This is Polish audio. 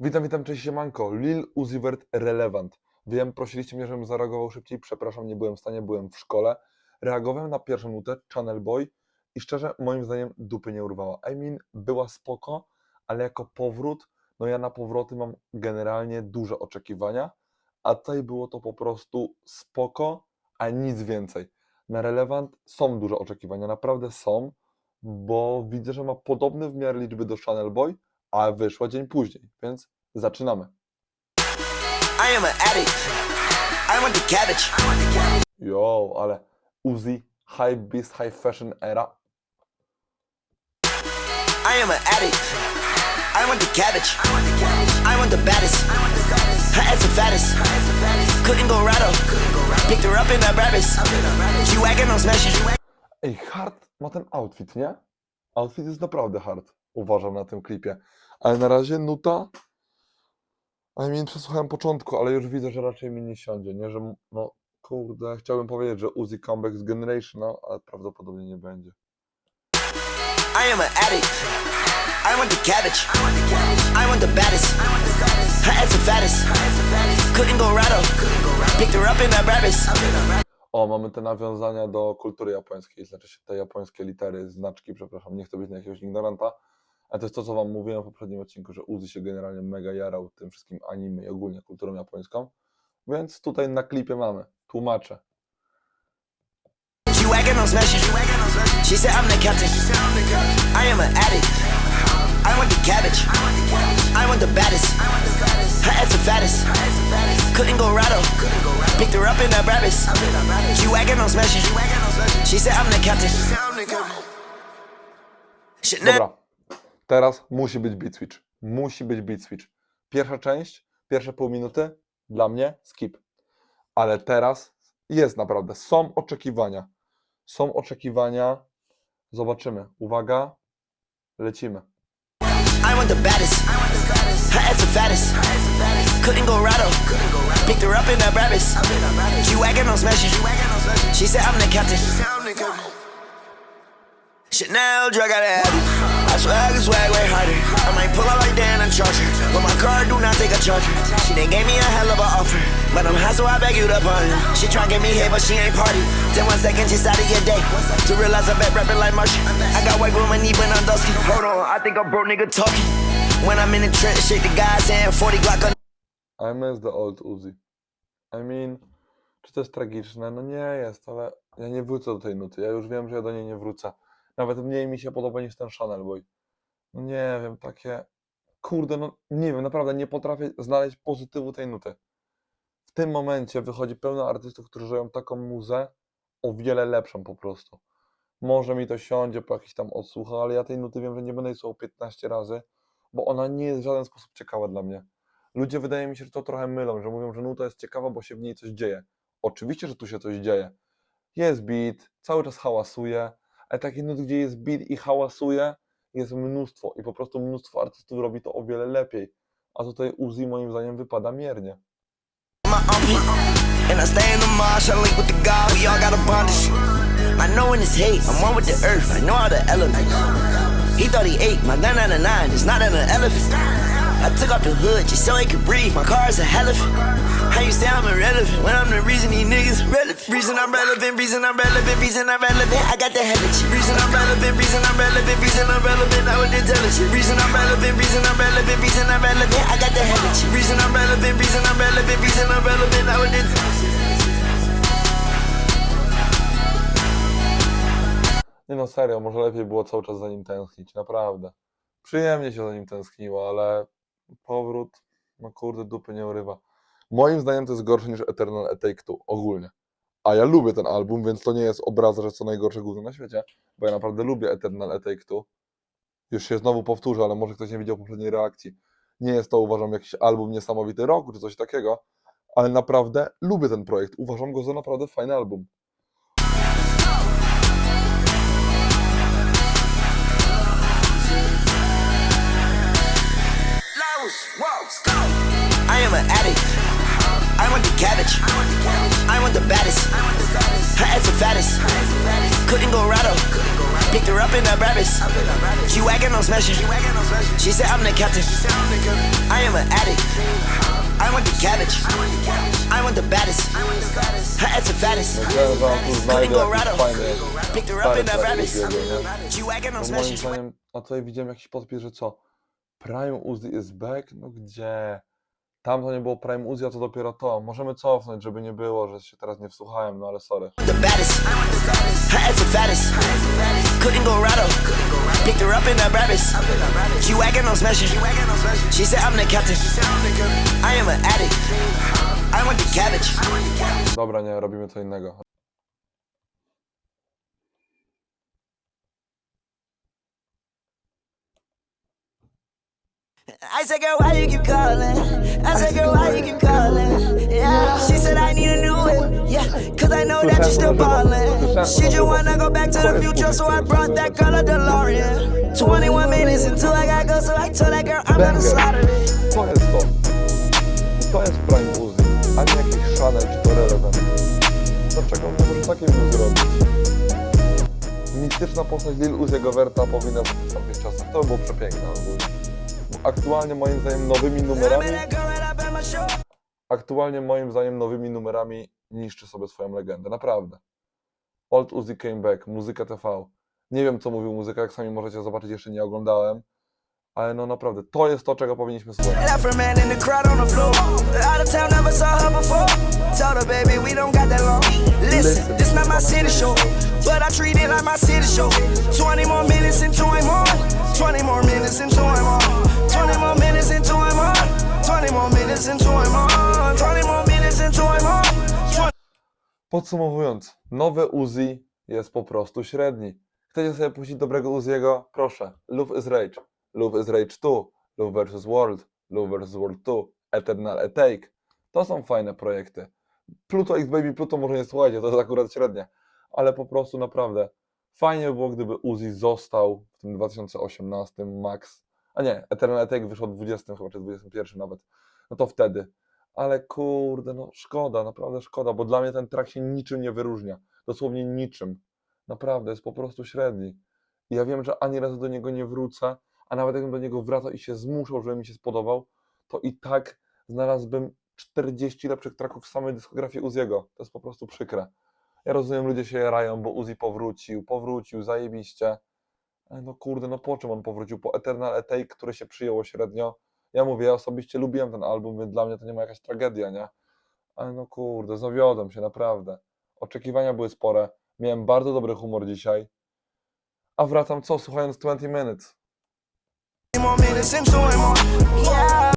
Witam, witam, cześć siemanko. Lil Uzi Vert Relevant. Wiem, prosiliście mnie, żebym zareagował szybciej. Przepraszam, nie byłem w stanie, byłem w szkole. Reagowałem na pierwszą nutę, Channel Boy i szczerze, moim zdaniem dupy nie urwała. I mean, była spoko, ale jako powrót, no ja na powroty mam generalnie duże oczekiwania, a tutaj było to po prostu spoko, a nic więcej. Na Relevant są duże oczekiwania, naprawdę są, bo widzę, że ma podobny w miarę liczby do Channel Boy, a wyszła dzień później, więc zaczynamy. I am an addict. I want the cabbage. Jo, ale Uzi, High Beast, High Fashion era. I am an addict. I want the cabbage. I want the baddest. Her ass the fattest. Couldn't go rattle. Picked her up in. Ej, hard ma ten outfit, nie? Outfit jest naprawdę hard, uważam na tym klipie. Ale na razie nuta. I mean, przesłuchałem początku, ale już widzę, że raczej mi nie siądzie, nie? Że, no, kurde, chciałbym powiedzieć, że Uzi comeback z Generation, no, ale prawdopodobnie nie będzie. I am an addict. I want the cabbage. I want the baddest. Her ass the fattest. Couldn't go rattle. Picked her up in. O, mamy te nawiązania do kultury japońskiej, znaczy się te japońskie litery, znaczki, przepraszam, nie chcę być na jakiegoś ignoranta, ale to jest to, co wam mówiłem w poprzednim odcinku, że Uzi się generalnie mega jarał tym wszystkim anime i ogólnie kulturą japońską, więc tutaj na klipie mamy, tłumaczę. Dobra, teraz musi być beat switch, musi być beat switch. Pierwsza część, pierwsze pół minuty, dla mnie skip, ale teraz jest naprawdę, są oczekiwania, są oczekiwania, zobaczymy, uwaga, lecimy. I want the baddest. Her ass the fattest. Couldn't go rattle. Picked her up in Brabus. She wagging on. She said I'm the captain. Chanel drug swag and swag way harder. I might pull out like Dan and charge her. But my car do not take a charger. She done gave me a hell of a offer. But I'm high, so I beg you to pardon. She try get me here, but she ain't party. Then one second, just out of your day. To realize I bet rapping like Martian. I got white with my knee when I'm dusty. Hold on, I think I'm broke nigga talking. When I'm in the trench, shake the guy's hand, 40 Glock on I miss the old Uzi. I mean, czy to jest tragiczne? No nie jest, ale ja nie wrócę do tej nuty. Ja już wiem, że ja do niej nie wrócę. Nawet mniej mi się podoba niż ten Chanel Boy. No nie wiem, takie. Kurde, no nie wiem, naprawdę nie potrafię znaleźć pozytywu tej nuty. W tym momencie wychodzi pełno artystów, którzy robią taką muzę o wiele lepszą po prostu. Może mi to siądzie po jakichś tam odsłuchach, ale ja tej nuty wiem, że nie będę jej słuchał 15 razy, bo ona nie jest w żaden sposób ciekawa dla mnie. Ludzie wydaje mi się, że to trochę mylą, że mówią, że nuta jest ciekawa, bo się w niej coś dzieje. Oczywiście, że tu się coś dzieje. Jest beat, cały czas hałasuje, ale takich nut, gdzie jest beat i hałasuje, jest mnóstwo i po prostu mnóstwo artystów robi to o wiele lepiej. A tutaj Uzi moim zdaniem wypada miernie. I'm. He thought he ate, my 999 is not an elephant. I took off the hood just so he could breathe, my car is a elephant. How you say I'm irrelevant when I'm the reason these niggas relevant? Reason I'm relevant, reason I'm relevant, reason I'm relevant, I got the hell of. Reason I'm relevant, reason I'm relevant, reason I'm relevant, I was intelligent. Reason I'm relevant, reason I'm relevant, reason I'm relevant, I got the hell of. Reason I'm relevant, reason I'm relevant, reason I'm relevant, I was intelligent. Nie no serio, może lepiej było cały czas za nim tęsknić, naprawdę. Przyjemnie się za nim tęskniło, ale powrót, no kurde, dupy nie urywa. Moim zdaniem to jest gorsze niż Eternal A Take Two, ogólnie. A ja lubię ten album, więc to nie jest obraza, że co najgorsze gówno na świecie, bo ja naprawdę lubię Eternal A Take Two. Już się znowu powtórzę, ale może ktoś nie widział poprzedniej reakcji. Nie jest to, uważam, jakiś album niesamowity roku, czy coś takiego, ale naprawdę lubię ten projekt. Uważam go za naprawdę fajny album. I am an addict. I want the cabbage. I want the baddest. Her ass the fattest. Couldn't go rattle. Picked her up in the Brabus. She wagging on smashing. She said I'm the captain. I am an addict. I want the cabbage. I want the baddest. Her ass the fattest. Myślałem, że on tu znajdzie go rattle. Picked her up in the track Brabus. Uziego, nie? She wagging on No moim zdaniem, a tutaj widziałem jakiś podpis, że co? Prime Uzi is back? No gdzie? Tam to nie było Prime Uzi, a to dopiero to. Możemy cofnąć, żeby nie było, że się teraz nie wsłuchałem, no ale sorry. the baddest. Her ass the fattest. Couldn't go rattle. Picked her up in the Brabus. She wagging on smashing. She said I'm the captain. I am an addict. I want the cabbage. Dobra, nie, robimy co innego. I said, girl, why you keep calling? I said, girl, why you keep calling? Yeah. She said, I need a new whip. Yeah, cause I know that you're still ballin'. She just wanna go back to the future, so I brought that girl a DeLorean. 21 minutes until I go, so I told that girl I'm gonna slaughter it. To jest to. To jest Prime Uzi, a nie jakiś Chanel czy to Relevant. Dlaczego nie możesz takiej muzy robić? Mityczna postać Lil Uziego Verta powinna być w tamtych czasach. To by było przepiękne ogólnie. Aktualnie moim zdaniem nowymi numerami aktualnie moim zdaniem nowymi numerami niszczy sobie swoją legendę, naprawdę. Old Uzi Came Back, Muzyka TV. Nie wiem, co mówił muzyka, jak sami możecie zobaczyć, jeszcze nie oglądałem, ale no naprawdę, to jest to, czego powinniśmy słuchać. Left her man in the crowd on the floor. Out of town, never saw her before. Told her, baby, we don't got that long. Listen, this not my city show, but I treat it like my city show. 20 more minutes into I'm on. 20 more minutes into I'm on. 20 more minutes into I'm on. 20 more minutes into I'm on. 20 more minutes into I'm on. 20 Podsumowując, nowy Uzi jest po prostu średni. Chcecie sobie puścić dobrego Uziego? Proszę. Love is Rage. Love is Rage 2. Love vs. World. Love vs. World 2. Eternal Atake. To są fajne projekty. Pluto X Baby Pluto może nie słuchajcie, to jest akurat średnie. Ale po prostu naprawdę fajnie by było, gdyby Uzi został w tym 2018 max. A nie, Eternal Atake wyszło w 20 chyba, czy 21 nawet. No to wtedy. Ale kurde, no szkoda, naprawdę szkoda, bo dla mnie ten track się niczym nie wyróżnia. Dosłownie niczym. Naprawdę, jest po prostu średni. I ja wiem, że ani razu do niego nie wrócę, a nawet jakbym do niego wracał i się zmuszał, żeby mi się spodobał, to i tak znalazłbym 40 lepszych tracków w samej dyskografii Uziego. To jest po prostu przykre. Ja rozumiem, ludzie się jarają, bo Uzi powrócił, powrócił, zajebiście. Ale no kurde, no po czym on powrócił? Po Eternal Atake, które się przyjęło średnio. Ja mówię, ja osobiście lubiłem ten album, więc dla mnie to nie ma jakaś tragedia, nie? Ale no kurde, zawiodłem się, naprawdę. Oczekiwania były spore. Miałem bardzo dobry humor dzisiaj. A wracam co? Słuchając 20 Minutes. More minutes into I'm on. Yeah.